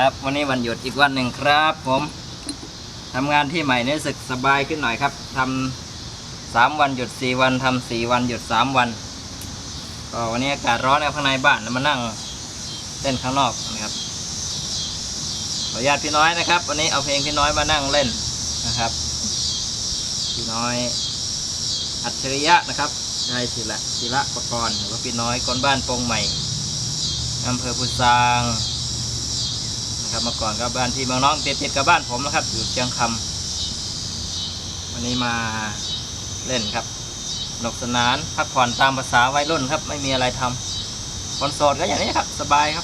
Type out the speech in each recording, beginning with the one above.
ครับ วันนี้วันหยุดอีกวันหนึ่งครับ ผมทำงานที่ใหม่เนี่ยรู้สึกสบายขึ้นหน่อยครับทำสามวันหยุดสี่วันทำสี่วันหยุดสามวันก็วันนี้อากาศร้อนนะครับข้างในบ้านแล้วมานั่งเล่นข้างนอกนะครับขออนุญาตพี่น้อยนะครับ วันนี้เอาเพลงพี่น้อยมานั่งเล่นนะครับ พี่น้อยอัจฉริยะนะครับนายศิละศิละประกรณ์หรือว่าพี่น้อยคนบ้านโปงใหม่อำเภอพุทราง นะครับเมื่อก่อนก็บ้านพี่เมืองน้องติดติดกับบ้านผมนะครับ อยู่เชียงคำวันนี้มาเล่นครับสนุกสนานพักผ่อนตามภาษาวัยรุ่นครับ ไม่มีอะไรทำคนโสดก็อย่างนี้ครับ สบายครับ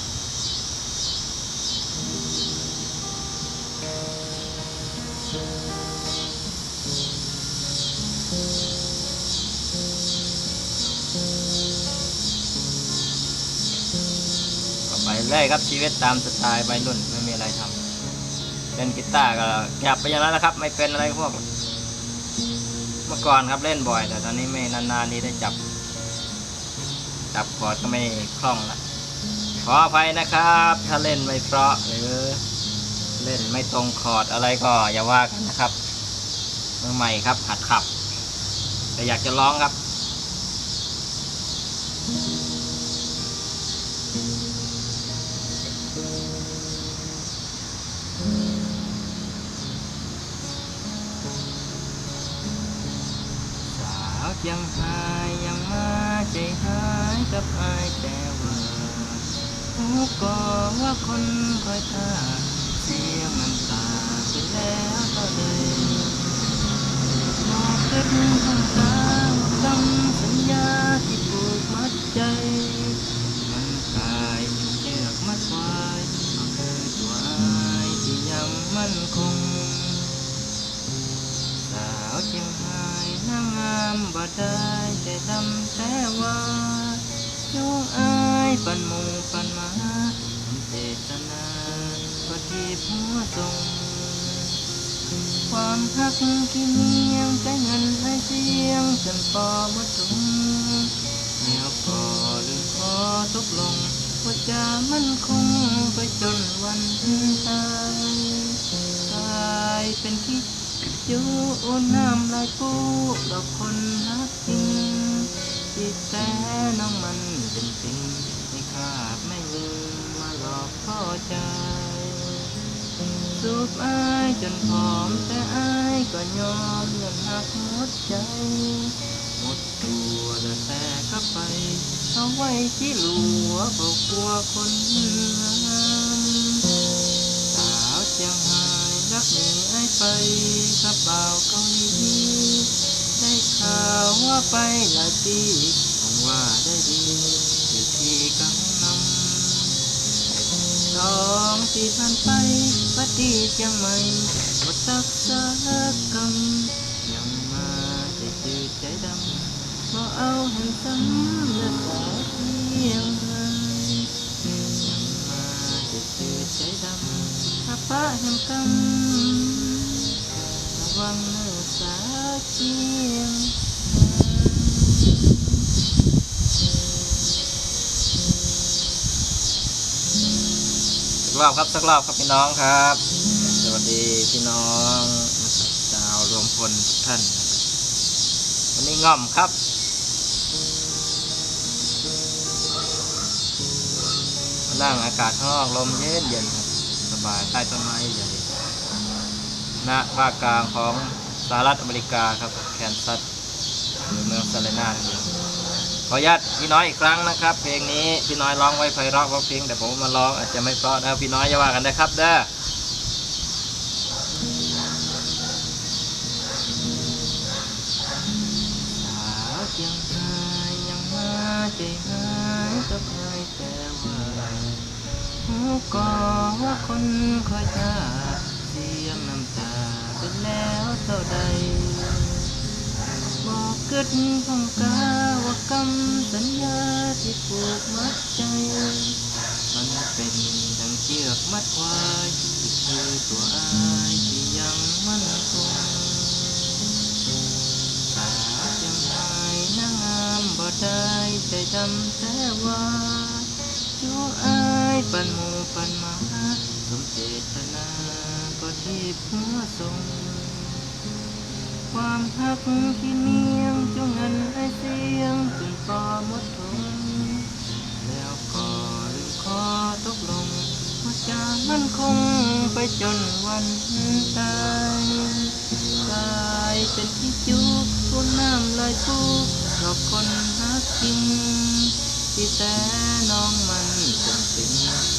เรื่อยครับชีวิตตามสไตล์วัยรุ่นไม่มีอะไรทำเล่นกีตาร์ก็หยับไปอย่างนั้นแหละครับ ไม่เป็นอะไรพวก เมื่อก่อนครับเล่นบ่อย แต่ตอนนี้ไม่นานๆนี้ได้จับ จับคอร์ดก็ไม่คล่องละขออภัยนะครับ ถ้าเล่นไม่เพราะหรือเล่นไม่ตรงคอร์ดอะไรก็อย่าว่ากันนะครับมือใหม่ครับหัดขับ แต่อยากจะร้องครับ ยังหายยังมาใจหายกับอายแต่ว่าหูก็ว่าคนคอยท่าเสียมันตาไปแล้วก็เลย ผัวทรงความหักที่เมียงใจเงินให้เสียงจนปอบ่ตรงเดี๋ยวก็ลืมขอตกลงว่าจะมั่นคงไปจนวันตายกลายเป็นคิดอยู่น้ำลายปูดอกคนรักจริงจิตแต่น้องมัน สูบอายจนผอมแต่อายก็ยอมเงินหักหมดใจ หมดตัวแล้วแต่ก็ไปเอาไว้ที่หลัวบอกกลัวคนงามสาวเชียงรายรักหนีไอายไปกับบ่าวเกาหลีได้ข่าวว่าไปหลายปีคงว่าได้ดีอยู่ที่กัง องสี่ผ่านไปปฏิยังไม่หมดตักสักคำยังมาใจจืดใจดำบ่เอาเห็นซ้ำและสาวเพียงไรยังมาใจจืดใจดำถ้าป้าเห็นกำระวังเนื้อสาวเพียง รอบครับสักรอบครับพี่น้องครับ สวัสดีพี่น้องนะครับชาวรวมพลทุกท่านวันนี้ง่อมครับนั่งอากาศข้างนอกลมเย็นเย็นครับสบายใต้ต้นไม้ใหญ่ณภาคกลางของสหรัฐอเมริกาครับแคนซัสหรือเมืองซาเลนานั่นเอง ขออนุญาตพี่น้อยอีกครั้งนะครับ เพลงนี้พี่น้อยร้องไว้ไพเราะเพราะเพลงแต่ผมมาร้องอาจจะไม่เพราะนะพี่น้อยอย่าว่ากันนะครับเด้อสาวเชียงรายยังมาใจหายก็เคยแต่ว่าหูก็ว่าคนคอยท่าเสียงน้ำตาเป็นแล้วเท่าใดบอกเกิดพังกา ว่ากำสัญญาที่ผูกมัดใจ มันเป็นดังเชือกมัดควายที่คือตัวอายที่ยังมั่นคงสาวยังไงนางงามบ่ได้ใจดำแต่ว่าอยู่อายปันหมูปันมาสมเจตนาก็ที่หัวทรง ความหักที่เนียงจงเงินไอเสียงจนพอหมดทงแล้วก็ลืมขอตกลงว่าจะมั่นคงไปจนวันตายกายเป็นที่จูบนน้ำลอยฟูหลอกคนหักจริงที่แต่น้องมันเป็นสิ่ง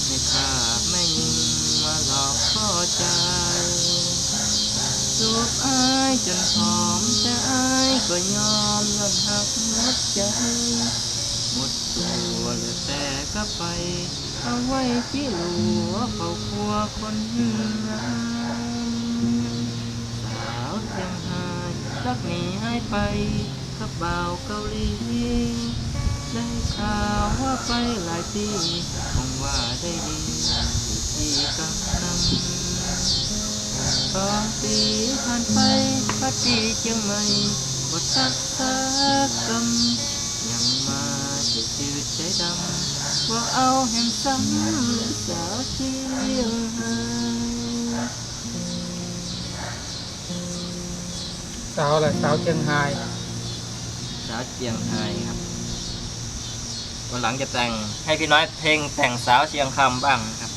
ให้ข้าไม่ยิงมาหลอกพ่อใจ สูบอายจนหอมแต่อายก็ยอมยอมหักหมดใจหมดตัวเหลือแต่ก็ไป เอาไว้ที่หลัวเขาครัวคนงามสาวเชียงหายรักหนีหายไปกับบ่าวเกาหลีได้ข่าวว่าไปหลายปีคงว่าได้ดีที่กำนำสองปี ผ่านไปพัดดีเชียงใหม่บทสักสักกำยังมาจืดจืดใจดำว่าเอาแห่งซ้ำสาวเชียงใหม่สาวอะไรสาวเชียงรายสาวเชียงไฮ้ครับวันหลังจะแต่งให้พี่น้อยเพลงแต่งสาวเชียงคำบ้างครับ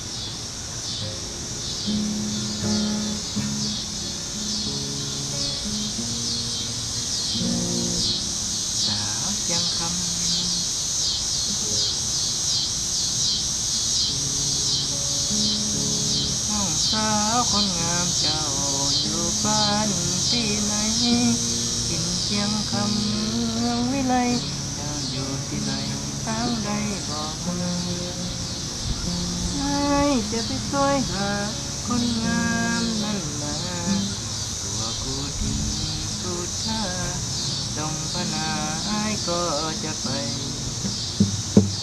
เชียงคำเมืองวิไลเจ้าอยู่ที่ไหนทางใดบอกมาให้จะไปช่วยหาคนงามนั่นมาตัวกูทิ้งกูท่าดงพนาไอ้ก็จะไป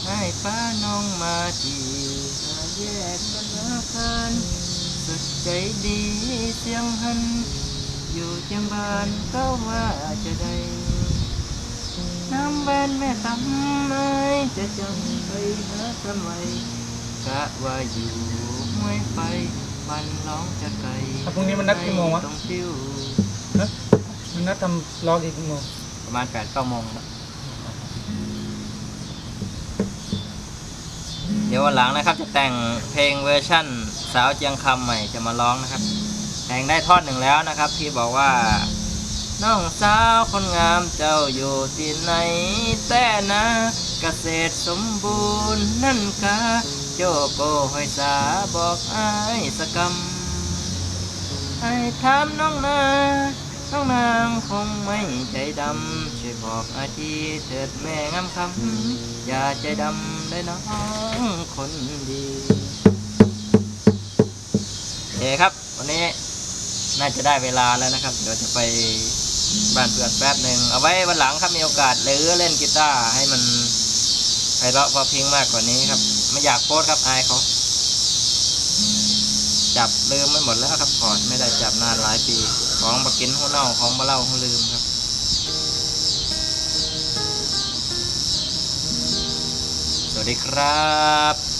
ให้ป้าน้องมาทีแยกกันอาคารสุดใจดีเสียงหันอยู่เชียงบานก็ว่า จะได้น้ำแบนแม่ตำไม้จะจำไปหาทำไมกะว่าอยู่ห้วยไฟบันร้องจะไกลอะพรุ่งนี้มันนัดกี่โมงวะ ต้องติ้วฮะมันนัดทำร้องอีกกี่โมงประมาณแปดเก้าโมงครับเดี๋ยววันหลังนะครับ จะแต่งเพลงเวอร์ชั่น สาวเจียงคำใหม่จะมาร้องนะครับ แต่งได้ท่อนหนึ่งแล้วนะครับ ที่บอกว่า น้องสาวคนงามเจ้าอยู่ที่ไหน แต่นะเกษตรสมบูรณ์นั่นกะโจโกหอยสาบอกอายสกำให้ถามน้องนาน้องนางคงไม่ใจดำช่วยบอกอาทีเถิดแม่งามคำอย่าใจดำเลยน้องคนดีโอเคครับ วันนี้น่าจะได้เวลาแล้วนะครับ เดี๋ยวจะไป บ้านเพื่อนแป๊บหนึ่งเอาไว้วันหลังครับมีโอกาสหรือเล่นกีตาร์ให้มันไพเราะพอเพลงมากกว่านี้ครับ ไม่อยากโพสครับอายเขาจับลืมไม่หมดแล้วครับก่อนไม่ได้จับนานหลายปี ของบกินหัวเน่าของบะเล่าหัวลืมครับสวัสดีครับ